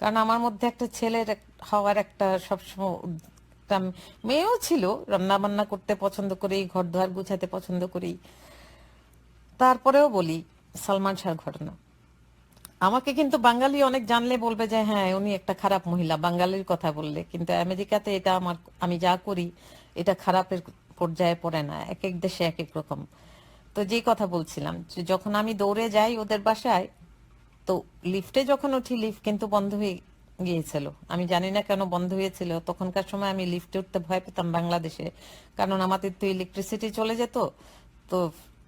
কারণ আমার মধ্যে একটা ছেলের হওয়ার একটা সবসময় মেয়েও ছিল রান্না বান্না করতে পছন্দ করি ঘর দুয়ার গুছাতে পছন্দ করি। তারপরেও বলি, সালমান শাহর ঘটনা। আমাকে কিন্তু বাঙালি অনেক জানলে বলবে যে হ্যাঁ উনি একটা খারাপ মহিলা, বাঙালির কথা বললে। কিন্তু আমেরিকাতে এটা আমার, আমি যা করি, এটা খারাপের পর্যায়ে পড়ে না, এক এক দেশে এক এক রকম। তো যেই কথা বলছিলাম, যে যখন আমি দৌড়ে যাই ওদের বাসায় তো লিফটে যখন উঠি লিফট কিন্তু বন্ধ হয়ে গিয়েছিল। আমি জানি না কেন বন্ধ হয়েছিল। তখনকার সময় আমি লিফটে উঠতে ভয় পেতাম বাংলাদেশে। কারণ আমাদের তো ইলেকট্রিসিটি চলে যেত। তো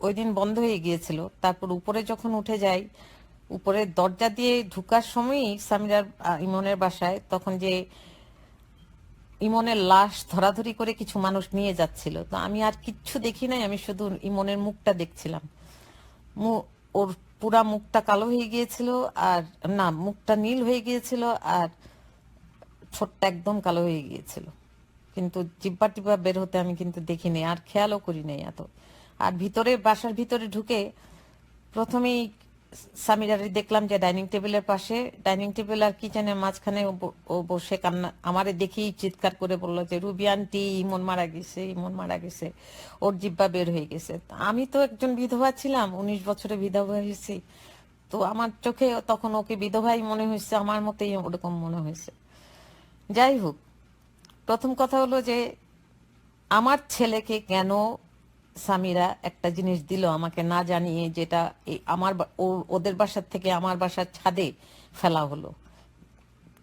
ওই দিন বন্ধ হয়ে গিয়েছিল। তারপর উপরে যখন উঠে যাই, উপরে দরজা দিয়ে ঢুকার সময়ই সামিরার ইমনের বাসায় তখন যে ইমনের লাশ ধরাধরি করে কিছু মানুষ নিয়ে যাচ্ছিল। তো আমি আর কিচ্ছু দেখি নাই, আমি শুধু ইমনের মুখটা দেখছিলাম। ওর পুরা মুখটা কালো হয়ে গিয়েছিল আর, না, মুখটা নীল হয়ে গিয়েছিল আর ছোট্ট একদম কালো হয়ে গিয়েছিল। কিন্তু জিব্বা টিব্বা বের হতে আমি কিন্তু দেখিনি, আর খেয়ালও করি নাই এত। আর ভিতরে, বাসার ভিতরে ঢুকে প্রথমেই সামিরারে দেখলাম যে ডাইনিং টেবিলের পাশে, ডাইনিং টেবিল আর কিচেনের মাঝখানে ও বসে কান্না, আমারে দেখেই চিৎকার করে বলল যে, রুবি আন্টি, ইমন মারা গেছে, ইমন মারা গেছে, ওর জিব্বা বের হয়ে গেছে। আমি তো একজন বিধবা ছিলাম, উনিশ বছরে বিধবা হয়েছি। তো আমার চোখে তখন ওকে বিধবাই মনে হয়েছে, আমার মতেই ওরকম মনে হয়েছে। যাই হোক, প্রথম কথা হলো যে, আমার ছেলেকে কেন সামিরা একটা জিনিস দিল আমাকে না জানিয়ে যেটা আমার ওদের বাসার থেকে আমার বাসার ছাদে ফেলা হলো।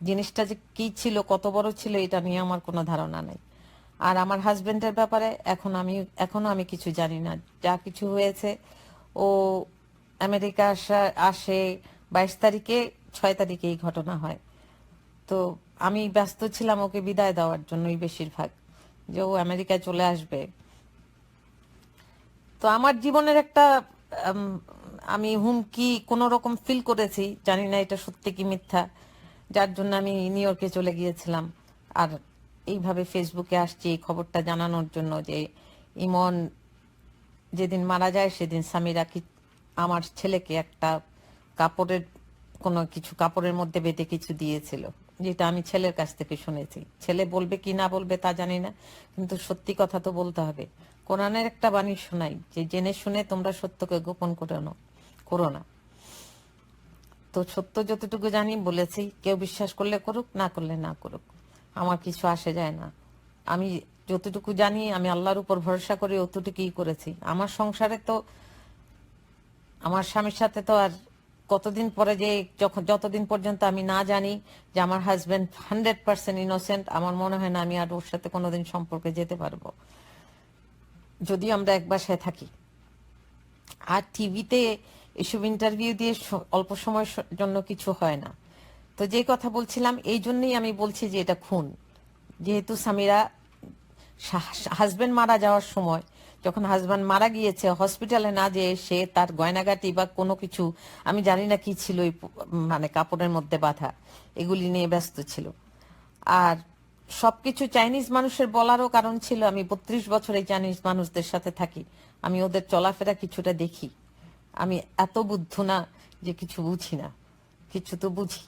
জিনিসটা যে কি ছিল, কত বড় ছিল, এটা নিয়ে আমার কোনো ধারণা নেই। আর আমার হাজবেন্ডের ব্যাপারে এখন আমি, এখনও আমি কিছু জানি না। যা কিছু হয়েছে, ও আমেরিকা আসা, আসে বাইশ তারিখে, ছয় তারিখে এই ঘটনা হয়। তো আমি ব্যস্ত ছিলাম ওকে বিদায় দেওয়ার জন্যই বেশিরভাগ। যে ও আমেরিকায় চলে আসবে। তো আমার জীবনের একটা আমি হুমকি কোন রকম ফিল করেছি, জানি না এটা সত্যি কি মিথ্যা, যার জন্য আমি নিউ ইয়র্কে চলে গিয়েছিলাম। আর এইভাবে ফেসবুকে আসছি, এই খবরটা জানানোর জন্য যে ইমন যেদিন মারা যায়, সেদিন সামিরা কি আমার ছেলেকে একটা কাপড়ের, কোনো কিছু কাপড়ের মধ্যে বেঁধে কিছু দিয়েছিল, যেটা আমি ছেলের কাছ থেকে শুনেছি। ছেলে বলবে কি না বলবে তা জানি না, কিন্তু সত্যি কথা তো বলতে হবে। কোরআনের একটা বাণী শোনাই, যে জেনে শুনে তোমরা সত্যকে গোপন করে করো না। তো সত্য যতটুকু জানি, বলেছি, কেউ বিশ্বাস করলে করুক, না করলে না করুক, আমার কিছু আসে যায় না। আমি যতটুকু জানি, আমি আল্লাহর উপর ভরসা করে, অতটুকুই করেছি। আমার সংসারে তো, আমার স্বামীর সাথে তো আর কতদিন পরে যে, যখন, যতদিন পর্যন্ত আমি না জানি যে আমার হাজবেন্ড হান্ড্রেড পার্সেন্ট ইনোসেন্ট আমার মনে হয় না আমি আর ওর সাথে কোনোদিন সম্পর্কে যেতে পারব। যদি আমরা এক বাসায় থাকি। আর টিভিতে এসব ইন্টারভিউ দিয়ে অল্প সময়ের জন্য কিছু হয় না। তো যে কথা বলছিলাম, এই জন্যই আমি বলছি যে এটা খুন। যেহেতু সামিরা হাজবেন্ড মারা যাওয়ার সময় যখন হাজবেন্ড মারা গিয়েছে হসপিটালে না যেয়ে সে তার গয়নাগাটি বা কোনো কিছু, আমি জানি না কি ছিল মানে কাপড়ের মধ্যে বাঁধা, এগুলি নিয়ে ব্যস্ত ছিল। আর সবকিছু চাইনিজ মানুষের বলারও কারণ ছিল, আমি বত্রিশ বছর চাইনিজ মানুষদের সাথে থাকি। আমি ওদের চলাফেরা কিছুটা দেখি। আমি এত বুদ্ধ না যে কিছু বুঝি না। কিছু তো বুঝি।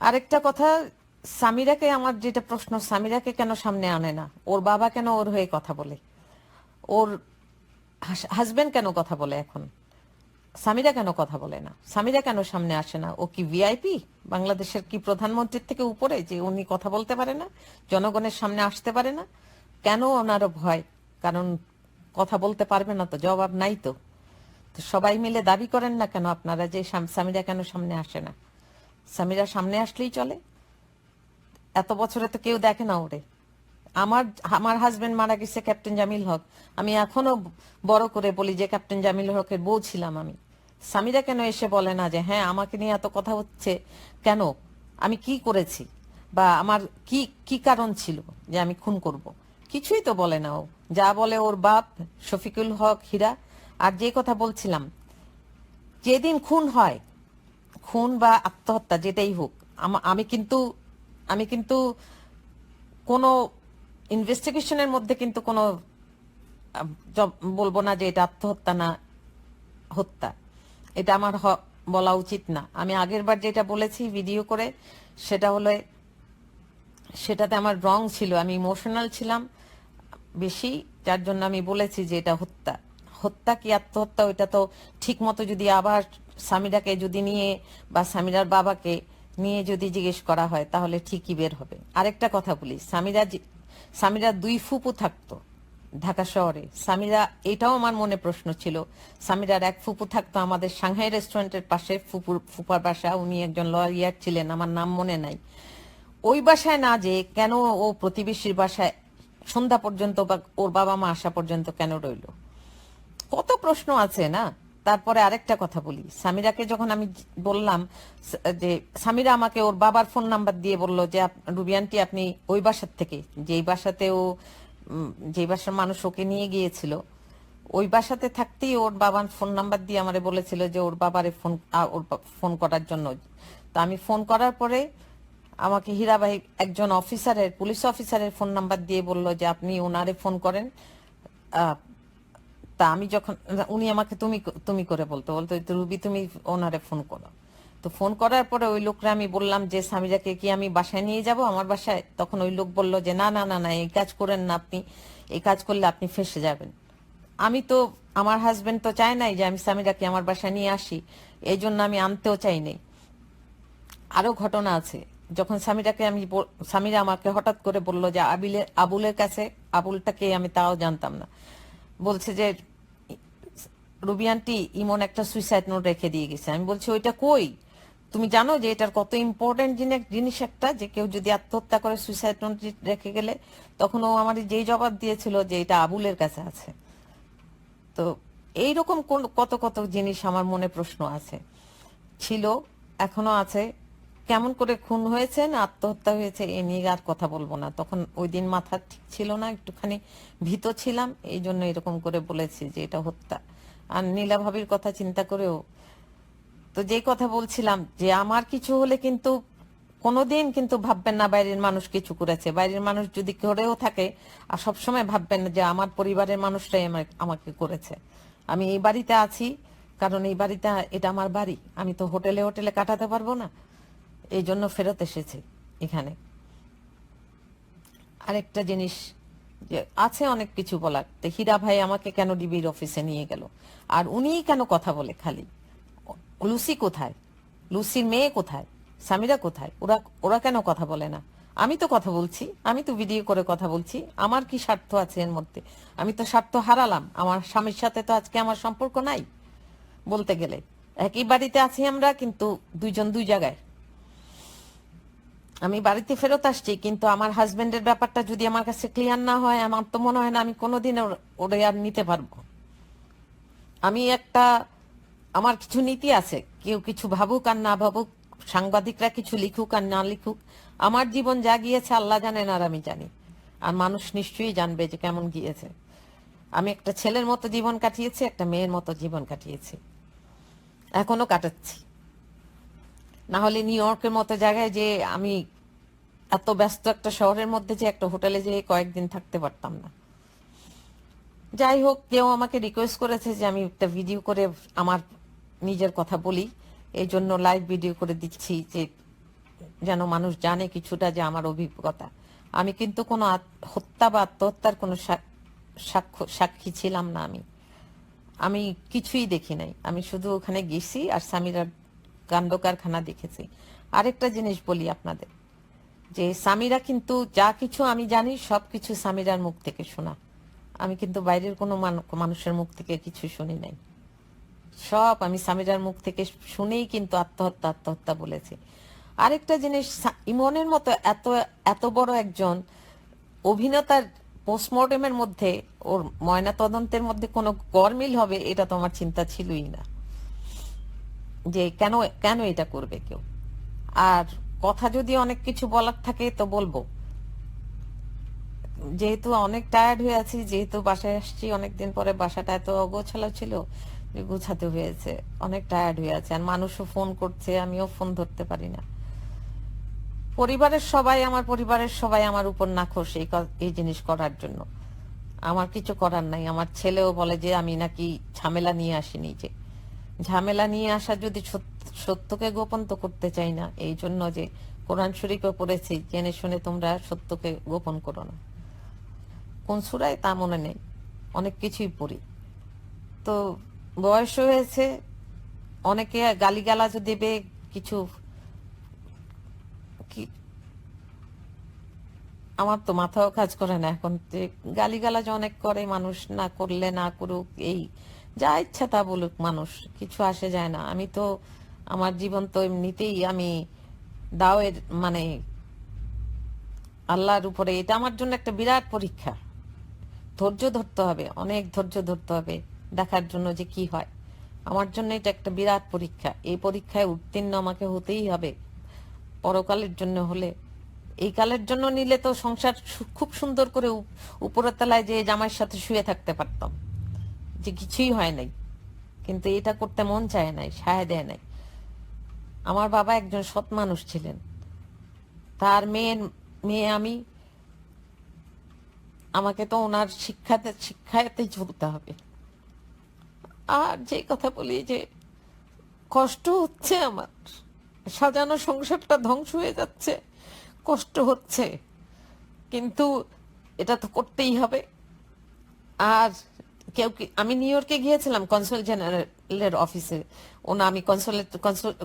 আরেকটা কথা, সামিরাকে আমার যেটা প্রশ্ন, সামিরাকে কেন সামনে আনে না? ওর বাবা কেন ওর হয়ে কথা বলে? ওর হাজবেন্ড কেন কথা বলে এখন? সামিরা কেন কথা বলে না? সামিরা কেন সামনে আসে না? ও কি ভিআইপি বাংলাদেশের কি প্রধানমন্ত্রীর থেকে উপরে যে উনি কথা বলতে পারে না? জনগণের সামনে আসতে পারে না? কেন ওনারও ভয়? কারণ কথা বলতে পারবে না তো, জবাব নাই তো। তো সবাই মিলে দাবি করেন না কেন আপনারা যে সাম- সামিরা কেন সামনে আসে না? সামিরা সামনে আসলেই চলে। এত বছরে তো কেউ দেখে না ওরে। আমার আমার হাজবেন্ড মারা গেছে ক্যাপ্টেন জামিল হক। আমি এখনও বড় করে বলি যে ক্যাপ্টেন জামিল হকের বউ ছিলাম আমি। স্বামীরা কেন এসে বলে না যে হ্যাঁ আমাকে নিয়ে এত কথা হচ্ছে কেন? আমি কি করেছি? বা আমার কি কি কারণ ছিল যে আমি খুন করব? কিছুই তো বলে না ও। যা বলে ওর বাপ, শফিকুল হক, হীরা, আর যে কথা বলছিলাম, যেদিন খুন হয়, খুন বা আত্মহত্যা, যেটাই হোক, আমা- আমি কিন্তু আমি কিন্তু কোনো ইনভেস্টিগেশনের মধ্যে কিন্তু কোনো বলব না যে এটা আত্মহত্যা না হত্যা। এটা আমার বলা উচিত না। আমি আগের বার যেটা বলেছি ভিডিও করে, সেটা হলো, সেটাতে আমার রং ছিল। আমি ইমোশনাল ছিলাম বেশি, যার জন্য আমি বলেছি যে এটা হত্যা। হত্যা কি আত্মহত্যা? ওইটা তো ঠিক মতো যদি আবার সামিরাকে যদি নিয়ে বা স্বামীরার বাবাকে নিয়ে যদি জিজ্ঞেস করা হয়, তাহলে ঠিকই বের হবে। আরেকটা কথা বলি, স্বামীরা সামিরা দুই ফুপু থাকতো ঢাকা শহরে। সামিরা এটাও আমার মনে প্রশ্ন ছিল সামিরার এক ফুপু থাকতো আমাদের সাংহাই রেস্টুরেন্টের পাশে, ফুপুর, ফুপার বাসা, উনি একজন লয়ার ছিলেন, আমার নাম মনে নাই। ওই বাসায় না যে কেন ও প্রতিবেশীর বাসায় সন্ধ্যা পর্যন্ত বা ওর বাবা মা আসা পর্যন্ত কেন রইল? কত প্রশ্ন আছে না? তারপরে আরেকটা কথা বলি। সামিরাকে যখন আমি বললাম যে সামিরা আমাকে ওর বাবার ফোন নাম্বার দিয়ে বলল যে রুবিয়ানটি আপনি ওই বাসার থেকে, যেই বাসাতে ও যেই বাসার মানুষ ওকে নিয়ে গিয়েছিল, ওই বাসাতে থাকতেই ওর বাবার ফোন নাম্বার দিয়ে আমারে বলেছিল যে, ওর বাবারে ফোন ওর ফোন করার জন্য। তো আমি ফোন করার পরে আমাকে হীরাবাই একজন অফিসারের পুলিশ অফিসারের ফোন নাম্বার দিয়ে বলল যে, আপনি ওনারে ফোন করেন। তা আমি যখন, উনি আমাকে তুমি তুমি করে বলতো বলতো "তো রুবি, তুমি ওনারে ফোন করো। তো ফোন করার পরে ওই লোকরা আমি বললাম যে সামিরাকে কি আমি বাসায় নিয়ে যাব? আমার বাসায় তখন ওই লোক বলল যে, না না না না, এই কাজ করেন না আপনি, এই কাজ করলে আপনি ফেসে যাবেন। আমি তো, আমার হাজবেন্ড তো চায় নাই যে, আমি সামিরাকে আমার বাসায় নিয়ে আসি, এই জন্য আমি আনতেও চাই নাই। আরও ঘটনা আছে, যখন স্বামীটাকে আমি স্বামীরা আমাকে হঠাৎ করে বলল যে আবিলের আবুলের কাছে, আবুলটাকে আমি তাও জানতাম না। বলছে যে রুবি আন্টি, ইমন একটা সুইসাইড নোট রেখে দিয়ে গেছে। আমি বলছি, ওইটা কই? তুমি জানো যে এটার কত ইম্পর্টেন্ট জিনিস একটা, যে কেউ যদি আত্মহত্যা করে সুইসাইড নোট রেখে গেলে, তখন ও আমার যেই জবাব দিয়েছিল যে এটা আবুলের কাছে আছে। তো এইরকম কোন কত কত জিনিস আমার মনে প্রশ্ন আছে। ছিল, এখনও আছে। কেমন করে খুন হয়েছে না আত্মহত্যা হয়েছে, এ নিয়ে আর কথা বলব না। তখন ওই দিন মাথা ঠিক ছিল না, একটুখানি ভীত ছিলাম। এই জন্য এরকম করে বলেছি যে এটা হত্যা। আর নীলা ভাবির কথা চিন্তা করেও তো যে কথা বলছিলাম যে আমার কিছু হলে কিন্তু কোনোদিন কিন্তু ভাববেন না বাইরের মানুষ কিছু করেছে বাইরের মানুষ যদি করেও থাকে, আর সবসময় ভাববেন না যে আমার পরিবারের মানুষটাই আমাকে করেছে। আমি এই বাড়িতে আছি, কারণ এই বাড়িতে এটা আমার বাড়ি। আমি তো হোটেলে হোটেলে কাটাতে পারব না। এই জন্য ফেরত এসেছি এখানে। আরেকটা জিনিস যে আছে অনেক কিছু বলার। তো হীরা ভাই আমাকে কেন ডিবির অফিসে নিয়ে গেল? আর উনিই কেন কথা বলে খালি? লুসি কোথায়? লুসির মেয়ে কোথায়? সামিরা কোথায়? ওরা ওরা কেন কথা বলে না? আমি তো কথা বলছি, আমি তো ভিডিও করে কথা বলছি, আমার কি স্বার্থ আছে এর মধ্যে? আমি তো স্বার্থ হারালাম, আমার স্বামীর সাথে তো আজকে আমার সম্পর্ক নাই, বলতে গেলে। একই বাড়িতে আছি আমরা, কিন্তু দুইজন দুই জায়গায়। আমি বাড়িতে ফেরত আসছি, কিন্তু আমার হাজবেন্ডের ব্যাপারটা যদি আমার কাছে ক্লিয়ার না হয়, আমার তো মনে হয় না আমি কোনোদিন ওর- আর নিতে পারব। আমি একটা, আমার কিছু নীতি আছে, কেউ কিছু ভাবুক আর না ভাবুক, সাংবাদিকরা কিছু লিখুক আর না লিখুক, আমার জীবন যা গিয়েছে আল্লাহ জানেন আর আমি জানি। আর মানুষ নিশ্চয়ই জানবে যে কেমন গিয়েছে। আমি একটা ছেলের মতো জীবন কাটিয়েছি, একটা মেয়ের মতো জীবন কাটিয়েছি। এখনও কাটাচ্ছি। না হলে নিউ ইয়র্কের মতো জায়গায় যে আমি এত ব্যস্ত একটা শহরের মধ্যে যে একটা হোটেলে যেয়ে কয়েকদিন থাকতে পারতাম না। যাই হোক, কেউ আমাকে রিকোয়েস্ট করেছে যে আমি একটা ভিডিও করে আমার নিজের কথা বলি। এই জন্য লাইভ ভিডিও করে দিচ্ছি যে যেন মানুষ জানে কিছুটা যে আমার অভিজ্ঞতা। আমি কিন্তু কোনো হত্যা বা আত্মহত্যার কোনো সাক্ষ্য, সাক্ষী ছিলাম না আমি। আমি কিছুই দেখি নাই। আমি শুধু ওখানে গেছি আর সামিরার কাণ্ড কারখানা দেখেছি। আরেকটা জিনিস বলি আপনাদের। যে সামিরা কিন্তু যা কিছু আমি জানি সব কিছু সামিরার মুখ থেকে শোনা। আমি কিন্তু বাইরের কোনো মানুষের মুখ থেকে কিছু শুনি নাই। সব আমি সামিরার মুখ থেকে শুনেই কিন্তু আত্মহত্যা আত্মহত্যা বলেছি। আরেকটা জিনিস ইমনের মতো এত এত বড় একজন অভিনেতার পোস্টমর্টমের মধ্যে, ওর ময়না তদন্তের মধ্যে কোনো গরমিল হবে, এটা তো আমার চিন্তা ছিলই না। যে কেন কেন এটা করবে কেউ? আর কথা যদি অনেক কিছু বলার থাকে, তো বলব। যেহেতু অনেক টায়ার্ড হয়ে আছি, যেহেতু বাসায় আসছি, অনেকদিন পরে বাসাটা এত অগোছালো ছিল, গুছাতে হয়েছে, অনেক টায়ার্ড হয়ে আছে। আর মানুষও ফোন করছে, আমিও ফোন ধরতে পারি না। পরিবারের সবাই আমার, পরিবারের সবাই আমার উপর নাখোশ এই এই জিনিস করার জন্য। আমার কিছু করার নাই। আমার ছেলেও বলে যে, আমি নাকি ঝামেলা নিয়ে আসিনি যে। ঝামেলা নিয়ে আসা যদি সত্য- সত্যকে গোপন তো করতে চাই না। এই জন্য যে কোরআন শরীফে পড়েছি, জেনে শুনে তোমরা সত্যকে গোপন করো না। কোন সুরায়? তা মনে নেই। অনেক কিছুই পড়ি। তো বয়স হয়েছে, অনেকে গালিগালাজও দেবে, কিছু কি আমার তো মাথাও কাজ করে না এখন যে গালিগালাজ অনেক করে, মানুষ না করলে না করুক, এই যা ইচ্ছা তা বলুক মানুষ, কিছু আসে যায় না। আমি তো, আমার জীবন তো এমনিতেই আমি দাওয়ের মানে আল্লাহর উপরে, এটা আমার জন্য একটা বিরাট পরীক্ষা। ধৈর্য ধরতে হবে, অনেক ধৈর্য ধরতে হবে দেখার জন্য যে কি হয়। আমার জন্য এটা একটা বিরাট পরীক্ষা। এই পরীক্ষায় উত্তীর্ণ আমাকে হতেই হবে। পরকালের জন্য হলে, এই কালের জন্য নিলে তো সংসার খুব সুন্দর করে উপ- উপরের তলায় যে জামাইয়ের সাথে শুয়ে থাকতে পারতাম। যে কিছুই হয় নাই। কিন্তু এটা করতে মন চায় নাই, সায় দেয় নাই। আমার বাবা একজন সৎ মানুষ ছিলেন। তার মেয়ের, মেয়ে আমি, আমাকে তো ওনার শিক্ষাতে শিক্ষাতে চলতে হবে। আর যে কথা বলি যে কষ্ট হচ্ছে আমার। সাজানো সংসারটা ধ্বংস হয়ে যাচ্ছে, কষ্ট হচ্ছে। কিন্তু এটা তো করতেই হবে। আর কেউ আমি নিউ ইয়র্কে গিয়েছিলাম কনসুল জেনারেলের অফিসে ওনা আমি কনসুলেট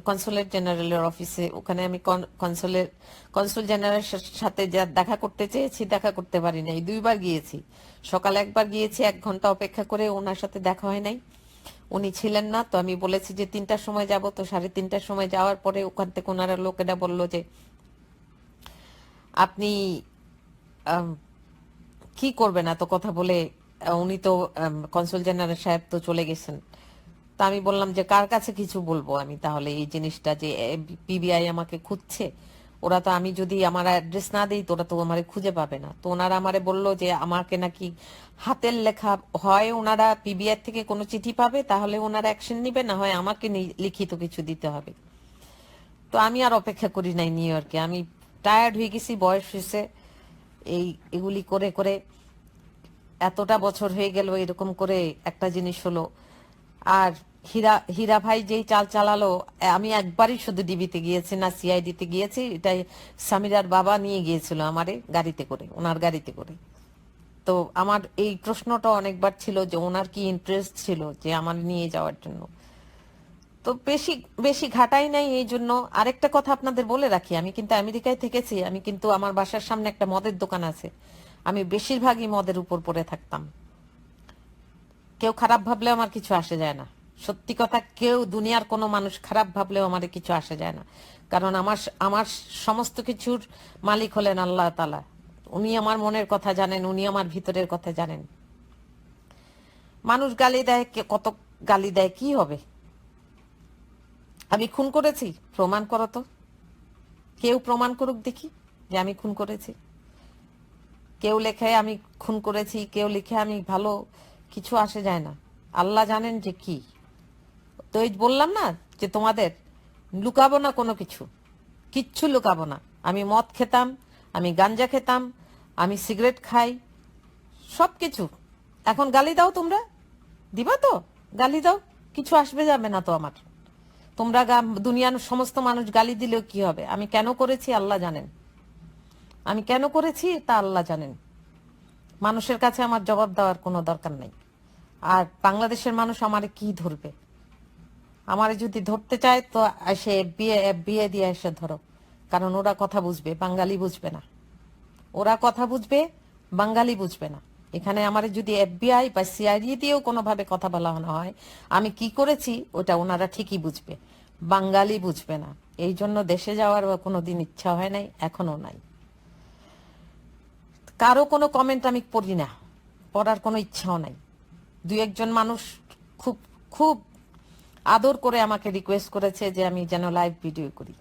কনসুলেট জেনারেলের অফিসে ওখানে আমি কনসুলের কনসুল জেনারেলের সাথে যা দেখা করতে চেয়েছি, দেখা করতে পারি নাই। দুইবার গিয়েছি। সকালে একবার গিয়েছি, এক ঘণ্টা অপেক্ষা করে ওনার সাথে দেখা হয় নাই। উনি ছিলেন না, তো আমি বলেছি যে তিনটার সময় যাব, তো সাড়ে তিনটার সময় যাওয়ার পরে ওখান থেকে ওনারা লোকেরা বলল যে, আপনি কি করবেন এত কথা বলে উনি তো কনসুল জেনারেল সাহেব তো চলে গেছেন। তা আমি বললাম যে, কার কাছে কিছু বলব আমি তাহলে এই জিনিসটা যে পিবিআই আমাকে খুঁজছে? ওরা তো আমি যদি আমার অ্যাড্রেস না দিই, তো ওরা তো আমারে খুঁজে পাবে না। তো ওনারা আমারে বলল যে, আমাকে নাকি হাতের লেখা হয়, ওনারা পিবিআই থেকে কোনো চিঠি পাবে, তাহলে ওনারা অ্যাকশন নিবে, না হয় আমাকে লিখিত কিছু দিতে হবে। তো আমি আর অপেক্ষা করি নাই নিউ ইয়র্কে। আমি টায়ার্ড হয়ে গেছি, বয়স হয়েছে। এই, এগুলি করে করে এতটা বছর হয়ে গেল এরকম করে একটা জিনিস হলো। আর হীরা হীরা ভাই যেই চাল চালালো, আমি একবারই শুধু ডিবিতে গিয়েছি না, সিআইডিতে গিয়েছি, এটাই সামিরার বাবা নিয়ে গিয়েছিল আমারে গাড়িতে করে, ওনার গাড়িতে করে। তো আমার এই প্রশ্নটা অনেকবার ছিল যে ওনার কি ইন্টারেস্ট ছিল যে আমার নিয়ে যাওয়ার জন্য। তো বেশি বেশি ঘাটাই নাই এই জন্য। আরেকটা কথা আপনাদের বলে রাখি, আমি কিন্তু আমেরিকায় থেকেছি, আমি কিন্তু আমার বাসার সামনে একটা মদের দোকান আছে। আমি বেশিরভাগই মদের উপর পড়ে থাকতাম। কেউ খারাপ ভাবলেও আমার কিছু আসে যায় না। সত্যি কথা, কেউ দুনিয়ার কোনো মানুষ খারাপ ভাবলেও আমার কিছু আসে যায় না। কারণ আমার আমার সমস্ত কিছুর মালিক হলেন আল্লাহ তালা উনি আমার মনের কথা জানেন, উনি আমার ভিতরের কথা জানেন। মানুষ গালি দেয় কত গালি দেয়, কি হবে? আমি খুন করেছি, প্রমাণ করো তো। কেউ প্রমাণ করুক দেখি যে আমি খুন করেছি। কেউ লেখে আমি খুন করেছি, কেউ লিখে আমি ভালো, কিছু আসে যায় না। আল্লাহ জানেন যে কি। তো এই বললাম না যে তোমাদের, লুকাবো না কোনো কিছু। কিচ্ছু লুকাবো না। আমি মদ খেতাম, আমি গাঞ্জা খেতাম, আমি সিগারেট খাই সব কিছু এখন গালি দাও তোমরা। দিবা তো, গালি দাও। কিছু আসবে যাবে না তো আমার। তোমরা দুনিয়ার সমস্ত মানুষ গালি দিলেও কি হবে? আমি কেন করেছি? আল্লাহ জানেন। আমি কেন করেছি তা আল্লাহ জানেন। মানুষের কাছে আমার জবাব দেওয়ার কোনো দরকার নেই। আর বাংলাদেশের মানুষ আমারে কি ধরবে? আমারে যদি ধরতে চায় তো এসে বিয়ে বিয়ে দিয়ে এসে ধরো। কারণ ওরা কথা বুঝবে, বাঙালি বুঝবে না। ওরা কথা বুঝবে, বাঙালি বুঝবে না। এখানে আমার যদি এফবিআই বা সিআইডি দিয়েও কোনোভাবে কথা বলা হয়, আমি কি করেছি ওটা ওনারা ঠিকই বুঝবে। বাঙালি বুঝবে না। এই জন্য দেশে যাওয়ার কোনো দিন ইচ্ছা হয় নাই, এখনও নাই। কারও কোনো কমেন্ট আমি পড়ি না। পড়ার কোনো ইচ্ছাও নাই। দু একজন মানুষ খুব খুব আদর করে আমাকে রিকোয়েস্ট করেছে যে আমি যেন লাইভ ভিডিও করি।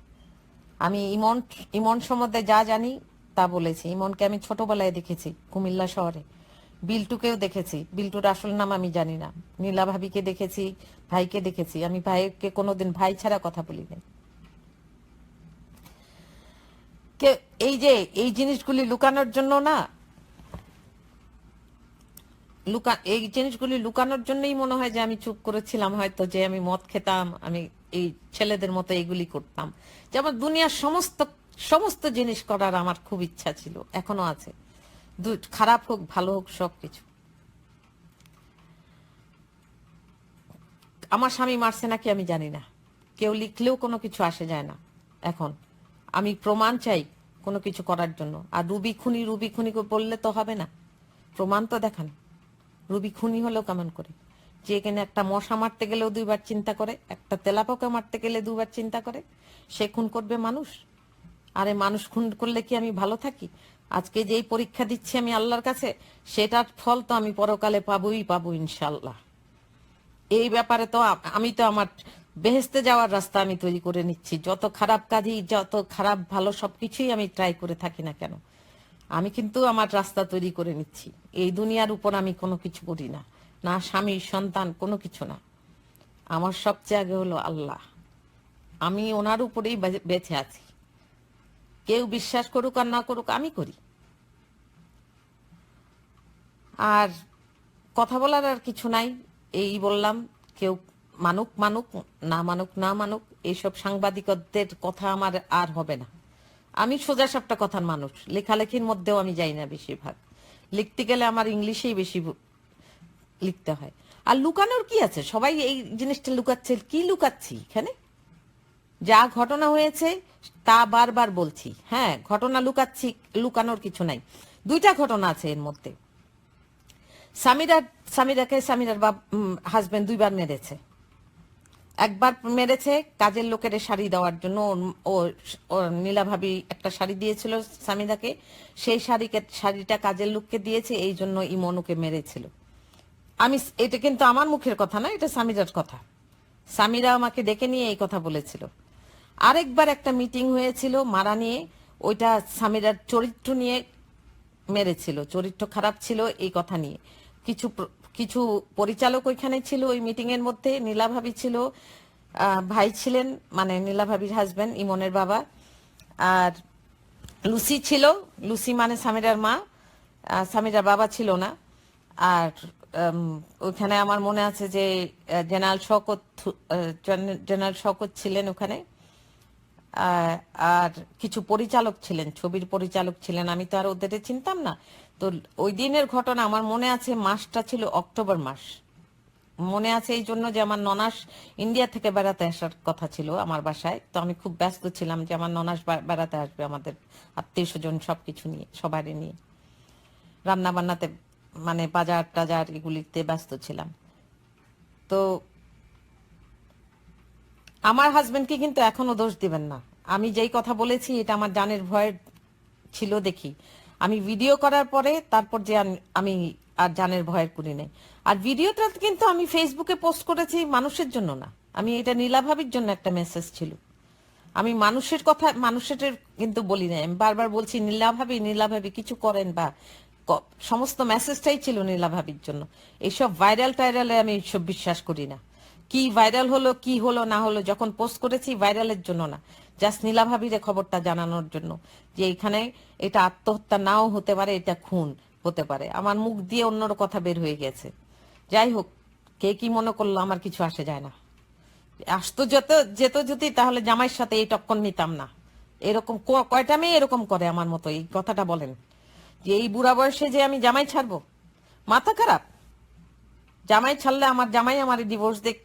আমি ইমন ইমন সম্বন্ধে যা জানি তা বলেছি। ইমনকে আমি ছোটবেলায় দেখেছি কুমিল্লা শহরে। বিল্টুকেও দেখেছি। বিল্টুর আসল নাম আমি জানি না। নীলা ভাবিকে দেখেছি, ভাইকে দেখেছি। আমি ভাইকে কোনোদিন ভাই ছাড়া কথা বলি নাই কে এই যে, এই জিনিসগুলি লুকানোর জন্য না, লুকা, এই জিনিসগুলি লুকানোর জন্যই মনে হয় যে আমি চুপ করেছিলাম হয়তো, যে আমি মদ খেতাম, আমি এই ছেলেদের মতো এইগুলি করতাম। যে আমার দুনিয়ার সমস্ত সমস্ত জিনিস করার আমার খুব ইচ্ছা ছিল, এখনও আছে। খারাপ হোক, ভালো হোক, সব কিছু। আমার স্বামী মারছে নাকি আমি জানি না। কেউ লিখলেও কোনো কিছু আসে যায় না, এখন। আমি প্রমাণ চাই কোনো কিছু করার জন্য। আর রুবি খুনি রুবি খুনি বললে তো হবে না। প্রমাণ তো দেখান। রুবি খুনি হলেও কেমন করে? যে এখানে একটা মশা মারতে গেলেও দুইবার চিন্তা করে, একটা তেলাপোকা মারতে গেলে দুবার চিন্তা করে, সে খুন করবে মানুষ? আরে মানুষ খুন করলে কি আমি ভালো থাকি? আজকে যেই পরীক্ষা দিচ্ছি আমি আল্লাহর কাছে, সেটার ফল তো আমি পরকালে পাবোই, পাবো ইনশাল্লাহ এই ব্যাপারে তো আমি তো আমার বেহেস্তে যাওয়ার রাস্তা আমি তৈরি করে নিচ্ছি। যত খারাপ কাজই, যত খারাপ, ভালো সবকিছুই আমি ট্রাই করে থাকি না কেন? আমি কিন্তু আমার রাস্তা তৈরি করে নিচ্ছি। এই দুনিয়ার উপর আমি কোনো কিছু করি না। না স্বামী, সন্তান, কোনো কিছু না। আমার সবচেয়ে আগে হলো আল্লাহ। আমি ওনার উপরেই বেঁচে- আছি। কেউ বিশ্বাস করুক আর না করুক, আমি করি। আর কথা বলার আর কিছু নাই। এই বললাম, কেউ মানুক মানুক, না মানুক না মানুক, এইসব সাংবাদিকদের কথা আমার আর হবে না। আমি সোজা সাপটা কথার মানুষ। লেখালেখির মধ্যেও আমি যাই না বেশিরভাগ। লিখতে গেলে আমার ইংলিশেই বেশি লিখতে হয়। আর লুকানোর কি আছে? সবাই এই জিনিসটা লুকাচ্ছে। কি লুকাচ্ছি এখানে? যা ঘটনা হয়েছে, তা বারবার বলছি। হ্যাঁ ঘটনা লুকাচ্ছি, লুকানোর কিছু নাই। দুইটা ঘটনা আছে এর মধ্যে। সামিরা সামিরাকে সামিরার বাপ হাজবেন্ড দুইবার মেরেছে। একবার মেরেছে, কাজের লোকের শাড়ি দেওয়ার জন্য ও ও নীলা একটা শাড়ি দিয়েছিল সামিরাকে সেই শাড়িকে, শাড়িটা কাজের লোককে দিয়েছে, এই জন্য ইমনুকে মেরেছিল। আমি এটা কিন্তু আমার মুখের কথা না, এটা সামিরার কথা। সামিরা আমাকে ডেকে নিয়ে এই কথা বলেছিল। আরেকবার একটা মিটিং হয়েছিল মারা নিয়ে, ওইটা সামিরার চরিত্র নিয়ে মেরেছিল, চরিত্র খারাপ ছিল এই কথা নিয়ে। কিছু কিছু পরিচালক ওইখানে ছিল, ওই মিটিং এর মধ্যে নীলাভাবি ছিল ভাই ছিলেন মানে নীলাভাবির হাজবেন্ড ইমনের বাবা, আর লুসি ছিল, লুসি মানে সামিরার মা সামিরার বাবা ছিল না, আর ওখানে আমার মনে আছে যে জেনারেল শকত জেনারেল শকত ছিলেন ওখানে। আর কিছু পরিচালক ছিলেন, ছবির পরিচালক ছিলেন, আমি তো আর ওদের চিনতাম না। তো ওই দিনের ঘটনা আমার মনে আছে, মাসটা ছিল অক্টোবর মাস। মনে আছে এই জন্য যে আমার ননাস ইন্ডিয়া থেকে বেড়াতে আসার কথা ছিল আমার বাসায়। তো আমি খুব ব্যস্ত ছিলাম যে আমার ননাস বেড়াতে আসবে আমাদের আত্মীয় স্বজন সবকিছু নিয়ে সবারই নিয়ে। রান্না বান্নাতে মানে বাজার টাজার এগুলিতে ব্যস্ত ছিলাম। তো আমার হাজবেন্ডকে কিন্তু এখনও দোষ দিবেন না। আমি যেই কথা বলেছি, এটা আমার জানের ভয় ছিল দেখি। আমি ভিডিও করার পরে তারপর যে আমি আর জানের ভয়ের করি নাই। আর ভিডিওটা কিন্তু আমি ফেসবুকে পোস্ট করেছি মানুষের জন্য না। আমি এটা নীলাভাবির জন্য একটা মেসেজ ছিল। আমি মানুষের কথা মানুষের কিন্তু বলি নাই। আমি বারবার বলছি, নীলাভাবি নীলাভাবি, কিছু করেন বা সমস্ত মেসেজটাই ছিল নীলাভাবির জন্য। এইসব ভাইরাল টাইরালে আমি সব বিশ্বাস করি না। কি ভাইরাল হলো, কি হলো, না হলো, যখন পোস্ট করেছি ভাইরালের জন্য না। জাস্ট নীলাভাবিরে খবরটা জানানোর জন্য যে এখানে এটা আত্মহত্যা নাও হতে পারে, এটা খুন হতে পারে। আমার মুখ দিয়ে অন্যর কথা বের হয়ে গেছে। যাই হোক, কে কি মনে করল আমার কিছু আসে যায় না। আসতো যত, যেত যদি, তাহলে জামাইয়ের সাথে এই টক্কর নিতাম না। এরকম কয়টা মেয়ে এরকম করে আমার মতো, এই কথাটা বলেন। যে এই বুড়া বয়সে যে আমি জামাই ছাড়বো? মাথা খারাপ। জামাই ছাড়লে আমার জামাই আমার ডিভোর্স দেখ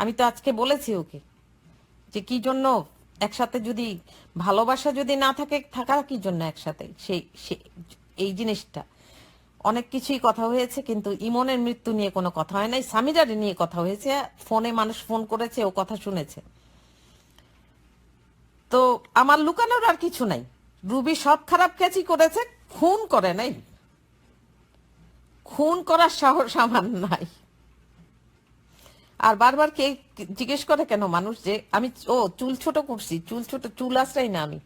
আমি তো আজকে বলেছি ওকে যে কি জন্য একসাথে যদি ভালোবাসা যদি না থাকে, থাকা কি জন্য একসাথে? সেই এই জিনিসটা। অনেক কিছুই কথা হয়েছে, কিন্তু ইমনের মৃত্যু নিয়ে কোনো কথা হয় নাই। সামিরার নিয়ে কথা হয়েছে। ফোনে মানুষ ফোন করেছে, ও কথা শুনেছে। তো আমার লুকানোর আর কিছু নাই। রুবি সব খারাপ কাজই করেছে, খুন করে নাই। খুন করার সাহস আমার নাই। আর বারবার কে জিজ্ঞেস করে কেন মানুষ যে, আমি ও চুল ছোট করছি, চুল ছোট, চুল আশ্রাই না আমি।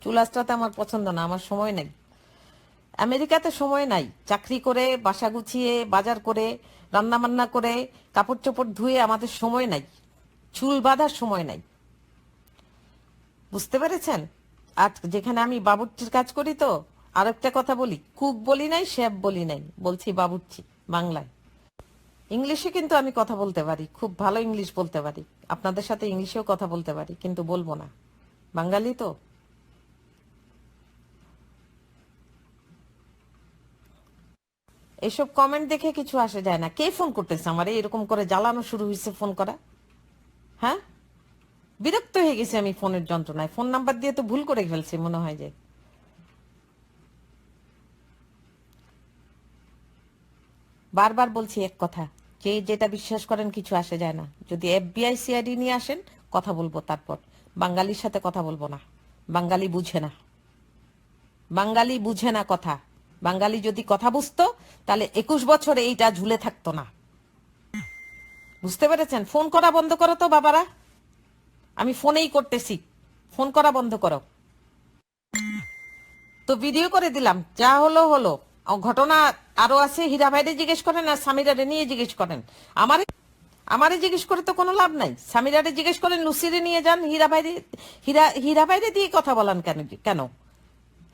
চুল আশ্রাতে আমার পছন্দ না, আমার সময় নেই। আমেরিকাতে সময় নাই। চাকরি করে, বাসা গুছিয়ে, বাজার করে রান্না বান্না করে কাপড় চোপড় ধুয়ে আমাদের সময় নাই। চুল বাঁধার সময় নাই। বুঝতে পেরেছেন? আর যেখানে আমি বাবুর্চির কাজ করি তো আর একটা কথা বলি, কুক বলি নাই শেফ বলি নাই, বলছি বাবুর্চি, বাংলায়। ইংলিশে কিন্তু আমি কথা বলতে পারি, খুব ভালো ইংলিশ বলতে পারি। আপনাদের সাথে ইংলিশেও কথা বলতে পারি, কিন্তু বলব না। বাঙালি তো? এসব কমেন্ট দেখে কিছু আসে যায় না। কে ফোন করতেছে আমারে? এরকম করে জ্বালানো শুরু হয়েছে ফোন করা। হ্যাঁ? বিরক্ত হয়ে গেছি আমি ফোনের যন্ত্রণায়। ফোন নাম্বার দিয়ে তো ভুল করে ফেলছি, মনে হয় যে। বারবার বলছি এক কথা। যে যেটা বিশ্বাস করেন কিছু আসে যায় না। যদি এফবিআই, সিআইডি নিয়ে আসেন, কথা বলব তারপর। বাঙালির সাথে কথা বলব না। বাঙালি বুঝে না। বাঙালি বুঝে না কথা। বাঙালি যদি কথা বুঝতো, তাহলে একুশ বছরে এইটা ঝুলে থাকতো না। বুঝতে পেরেছেন? ফোন করা বন্ধ করো তো বাবারা। আমি ফোনেই করতেছি। ফোন করা বন্ধ করো। তো ভিডিও করে দিলাম। যা হলো হলো। ঘটনা আরও আছে, হীরা ভাইরে জিজ্ঞেস করেন আর সামিরারে নিয়ে জিজ্ঞেস করেন। আমারে আমারে জিজ্ঞেস করে তো কোনো লাভ নাই। সামিরারে জিজ্ঞেস করেন, লুসিরে নিয়ে যান, হীরা ভাইরে, হীরা হীরা ভাইরে দিয়ে কথা বলান কেন কেন?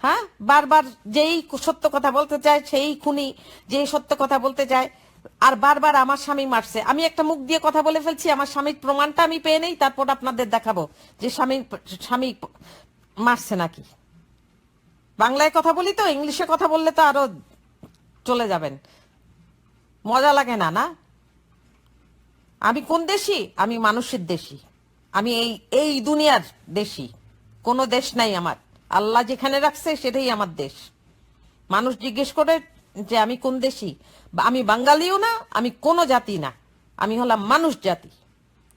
হ্যাঁ? বারবার যেই সত্য কথা বলতে চায়, সেই খুনি যেই সত্য কথা বলতে চায়, আর বারবার আমার স্বামী মারছে। আমি একটা মুখ দিয়ে কথা বলে ফেলছি, আমার স্বামীর প্রমাণটা আমি পেয়ে নেই, তারপর আপনাদের দেখাবো যে স্বামী স্বামী মারছে নাকি। বাংলায় কথা বলি তো, ইংলিশে কথা বললে তো আরও চলে যাবেন। মজা লাগে না না? আমি কোন দেশি? আমি মানুষের দেশি। আমি এই এই দুনিয়ার দেশি। কোনো দেশ নাই আমার। আল্লাহ যেখানে রাখছে সেটাই আমার দেশ। মানুষ জিজ্ঞেস করে যে আমি কোন দেশি? আমি বাঙালিও না, আমি কোনো জাতি না। আমি হলাম মানুষ জাতি।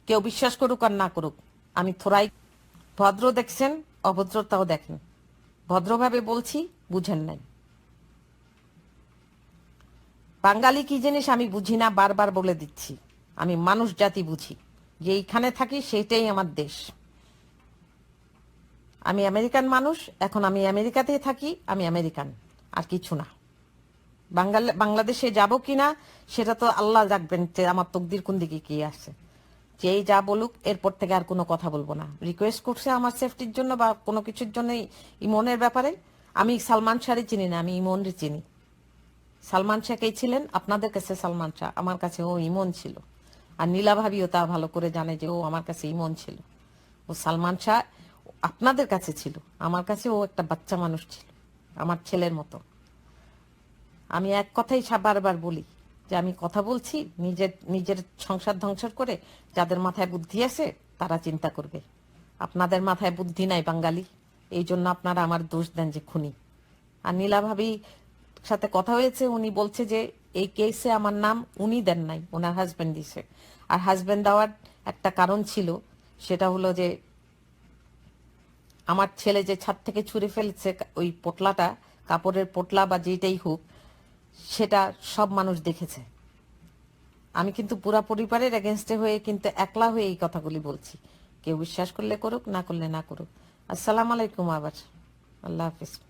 কেউ বিশ্বাস করুক আর না করুক, আমি থোড়াই। ভদ্র দেখছেন, অভদ্রতাও দেখেন। ভদ্রভাবে বলছি, বুঝেন নাই। বাঙালি কি জিনিস আমি বুঝি না, বারবার বলে দিচ্ছি। আমি মানুষ জাতি বুঝি। যে এইখানে থাকি সেটাই আমার দেশ। আমি আমেরিকান মানুষ, এখন আমি আমেরিকাতেই থাকি, আমি আমেরিকান, আর কিছু না। বাংলাদেশে যাব কিনা, সেটা তো আল্লাহ রাখবেন যে আমার তকদির কোন দিকে কি আছে। যেই যা বলুক, এরপর থেকে আর কোনো কথা বলব না। রিকোয়েস্ট করছে আমার সেফটির জন্য বা কোনো কিছুর জন্য ইমনের ব্যাপারে। আমি সালমান শাহরি চিনি না, আমি ইমনরে চিনি। সালমান শাহকেই ছিলেন? আপনাদের কাছে সালমান শাহ। আমার কাছে ও ইমন ছিল। আর নীলা ভাবিও তা ভালো করে জানে যে ও আমার কাছে ইমন ছিল। ও সালমান শাহ আপনাদের কাছে ছিল। আমার কাছে ও একটা বাচ্চা মানুষ ছিল। আমার ছেলের মতো। আমি এক কথাই বারবার বলি যে আমি কথা বলছি, নিজের নিজের সংসার ধ্বংস করে যাদের মাথায় বুদ্ধি আছে, তারা চিন্তা করবে। আপনাদের মাথায় বুদ্ধি নাই বাঙালি, এই জন্য আপনারা আমার দোষ দেন যে খুনি। আর নীলা ভাবি সাথে কথা হয়েছে, উনি বলছে যে এই কেসে আমার নাম উনি দেন নাই, ওনার হাজবেন্ড দিছে। আর হাজবেন্ড দেওয়ার একটা কারণ ছিল, সেটা হলো যে আমার ছেলে যে ছাদ থেকে ছুঁড়ে ফেলছে ওই পোটলাটা, কাপড়ের পোটলা বা যেটাই হোক সেটা সব মানুষ দেখেছে। আমি কিন্তু পুরা পরিবারের এগেনস্টে হয়ে কিন্তু একলা হয়ে এই কথাগুলি বলছি। কেউ বিশ্বাস করলে করুক, না করলে না করুক। আসসালাম আলাইকুম আবার। আল্লাহ হাফিজ।